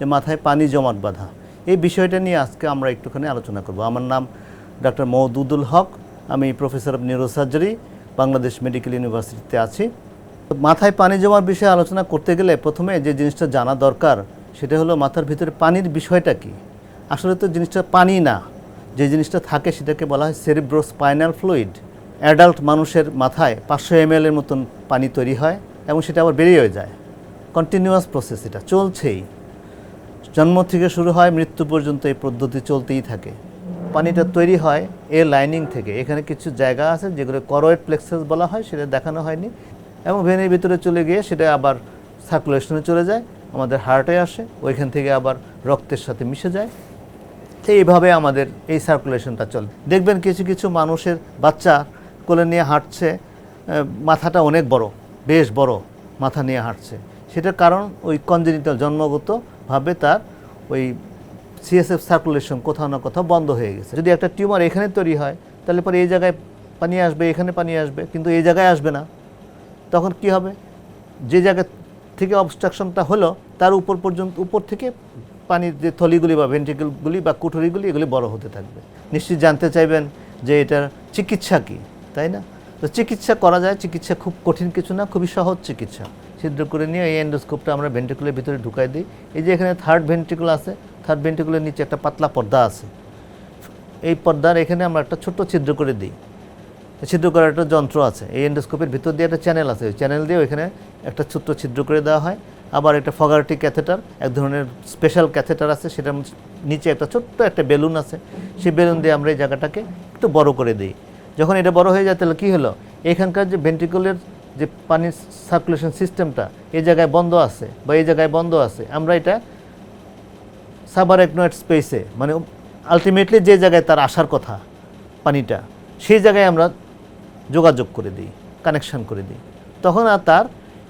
যে মাথায় পানি জমাট বাঁধা। এই বিষয়টা নিয়ে আজকে আমরা একটুখানি আলোচনা করব। আমার নাম ডক্টর মওদুদুল হক, আমি professor of neurosurgery, Bangladesh medical ইউনিভার্সিটিতে আছি। মাথায় পানি জমার বিষয়ে আলোচনা করতে গেলে প্রথমে যে জিনিসটা জানা দরকার, সেটা হলো মাথার ভিতরে পানির বিষয়টা কি? আসলে তো জিনিসটা পানি না। যে জিনিসটা থাকে সেটাকে বলা হয় সেরিব্রো স্পাইনাল ফ্লুইড। অ্যাডাল্ট মানুষের মাথায় পাঁচশো এম এর মতন পানি তৈরি হয় এবং সেটা আবার বেরিয়ে যায়। কন্টিনিউয়াস প্রসেস এটা, চলছেই। জন্ম থেকে শুরু হয়, মৃত্যু পর্যন্ত এই পদ্ধতি চলতেই থাকে। পানিটা তৈরি হয় এ লাইনিং থেকে। এখানে কিছু জায়গা আছে যেগুলো করয়েড প্লেক্সাস বলা হয়, সেটা দেখানো হয়নি। এবং ভেনের ভিতরে চলে গিয়ে সেটা আবার সার্কুলেশনে চলে যায়, আমাদের হার্টে আসে, ওইখান থেকে আবার রক্তের সাথে মিশে যায়। এইভাবে আমাদের এই সার্কুলেশনটা চলে। দেখবেন কিছু কিছু মানুষের বাচ্চা কোলে নিয়ে হাঁটছে মাথাটা অনেক বড়, বেশ বড় মাথা নিয়ে হাঁটছে। সেটার কারণ ওই কনজেনিটাল জন্মগতভাবে তার ওই সিএসএফ সার্কুলেশন কোথাও না কোথাও বন্ধ হয়ে গেছে। যদি একটা টিউমার এখানে তৈরি হয়, তাহলে পরে এই জায়গায় পানি আসবে, এখানে পানি আসবে, কিন্তু এই জায়গায় আসবে না। তখন কি হবে? যে জায়গা থেকে অবস্ট্রাকশনটা হলো, তার উপর পর্যন্ত, উপর থেকে পানির যে থলিগুলি বা ভেন্ট্রিকেলগুলি বা কুঠুরিগুলি, এগুলি বড় হতে থাকবে। নিশ্চয়ই জানতে চাইবেন যে এটার চিকিৎসা কী, তাই না? তো চিকিৎসা করা যায়, চিকিৎসা খুব কঠিন কিছু না, খুবই সহজ চিকিৎসা। ছিদ্র করে নিয়ে এই এন্ডোস্কোপটা আমরা ভেন্ট্রিকুলের ভিতরে ঢুকাই দিই। এই যে এখানে থার্ড ভেন্ট্রিকুল আছে থার্ড ভেন্ট্রিকুলের নিচে একটা পাতলা পর্দা আছে। এই পর্দার এখানে আমরা একটা ছোট্ট ছিদ্র করে দিই। ছিদ্র করার একটা যন্ত্র আছে। এই এন্ডোস্কোপের ভিতর দিয়ে একটা চ্যানেল আছে। ওই চ্যানেল দিয়ে ওইখানে একটা ছোট্ট ছিদ্র করে দেওয়া হয়। আবার একটা ফগারটি ক্যাথেটার এক ধরনের স্পেশাল ক্যাথেটার আছে। সেটার নিচে একটা ছোট্ট একটা বেলুন আছে। সেই বেলুন দিয়ে আমরা এই জায়গাটাকে একটু বড় করে দিই। যখন এটা বড় হয়ে যায়, তাহলে কী হলো? এখানকার যে ভেন্ট্রিকুলের যে পানির সার্কুলেশন সিস্টেমটা এই জায়গায় বন্ধ আছে বা এই জায়গায় বন্ধ আছে, আমরা এটা সাবারেকনয়েড স্পেসে মানে আলটিমেটলি যে জায়গায় তার আসার কথা পানিটা, সেই জায়গায় আমরা যোগাযোগ করে দিই কানেকশন করে দিই। তখন আর তার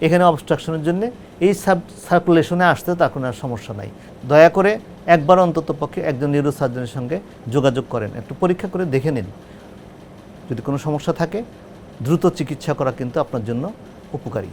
এখানে অবস্ট্রাকশনের জন্য এই সাব সার্কুলেশনে আসতে তার কোনো আর সমস্যা নাই। দয়া করে একবার অন্তত পক্ষে একজন নিউরোসার্জনের সঙ্গে যোগাযোগ করেন, একটু পরীক্ষা করে দেখে নিন। যদি কোনো সমস্যা থাকে দ্রুত চিকিৎসা করা কিন্তু আপনার জন্য উপকারী।